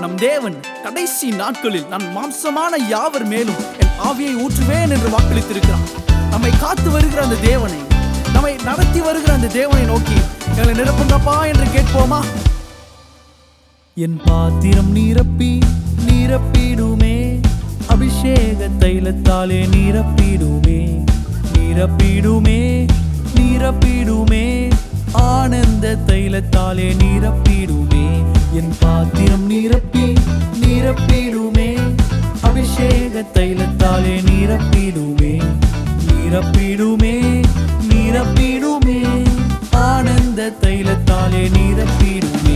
நம் தேவன் கடைசி நாட்களில் நான் மாம்சமான யாவர் மேலும் என் ஆவியை ஊற்றுவேன் என்று வாக்களித்திருக்கிறான் நம்மை காத்து வருகிற அந்த தேவனை நம்மை நடத்தி வருகிற அந்த தேவனை நோக்கி எங்களை நிரப்புங்கப்பா என்று கேட்போமா? என் பாத்திரம் நிரப்பி நிரப்பிடுமே. அபிஷேக தைலத்தாலே நிரப்பிடுமே. நிரப்பிடுமே நிரப்பிடுமே. ஆனந்த தைலத்தாலே நிரப்பிடுமே என் பாத்திரம் நிரப்பி நிரப்பிடுமே. அபிஷேக தைலத்தாலே நிரப்பிடுமே. நிரப்பிடுமே நிரப்பிடுமே. ஆனந்த தைலத்தாலே நிரப்பிடுமே.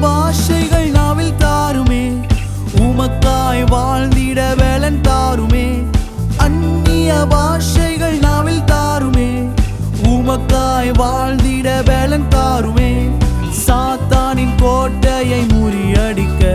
பாஷைகள் நாவில் தாருமே. உமக்காய் வாழ்ந்திட வேலன் தாருமே. அந்நிய பாஷைகள் நாவில் தாருமே. உமக்காய் வாழ்ந்திட வேலன் தாருமே. சாத்தானின் கோட்டையை முறியடிக்க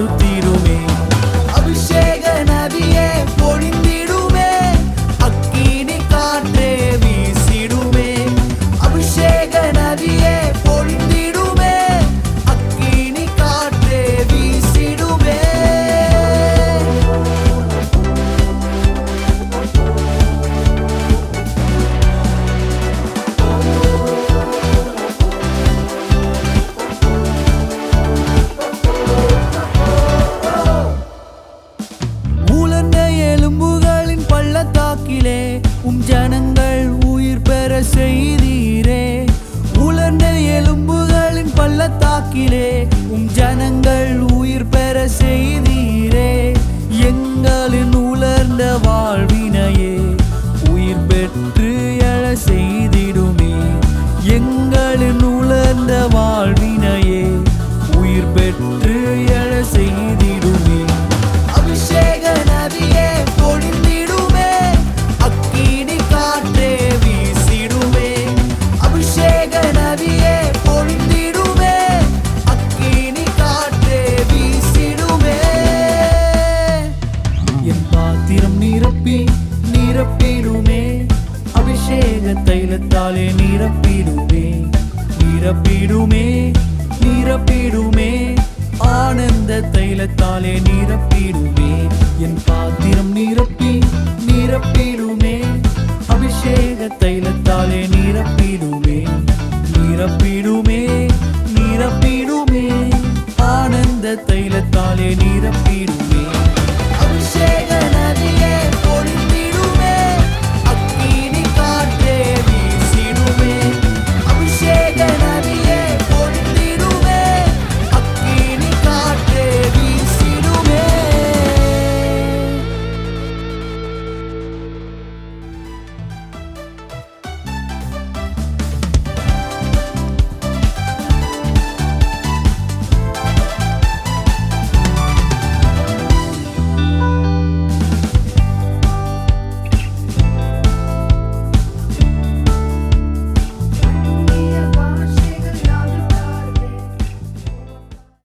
ಮಾರುತ್ತಿರು வாக்கிலே உம் ஜனங்கள் உயிர் பெற செய்தீரே. எங்களின் உலர்ந்த வாழ்வினையே உயிர் பெற்று எழ செய்திடுமே. எங்களின் உலர்ந்த வாழ்வினையே உயிர் பெற்று எழ செய்திடுமே. அபிஷேக நதியே பொழிந்திடுமே அக்கீடி காற்றே வீசிடுமே. அபிஷேக அபிஷேக நிரப்பிடுமே நிரப்பிடுமே நிரப்பிடுமே. ஆனந்த தைலத்தாலே நிரப்பிடுமே என் பாத்திரம் நிரப்பி நிரப்பிடுமே. அபிஷேக தைலத்தாலே நிரப்பி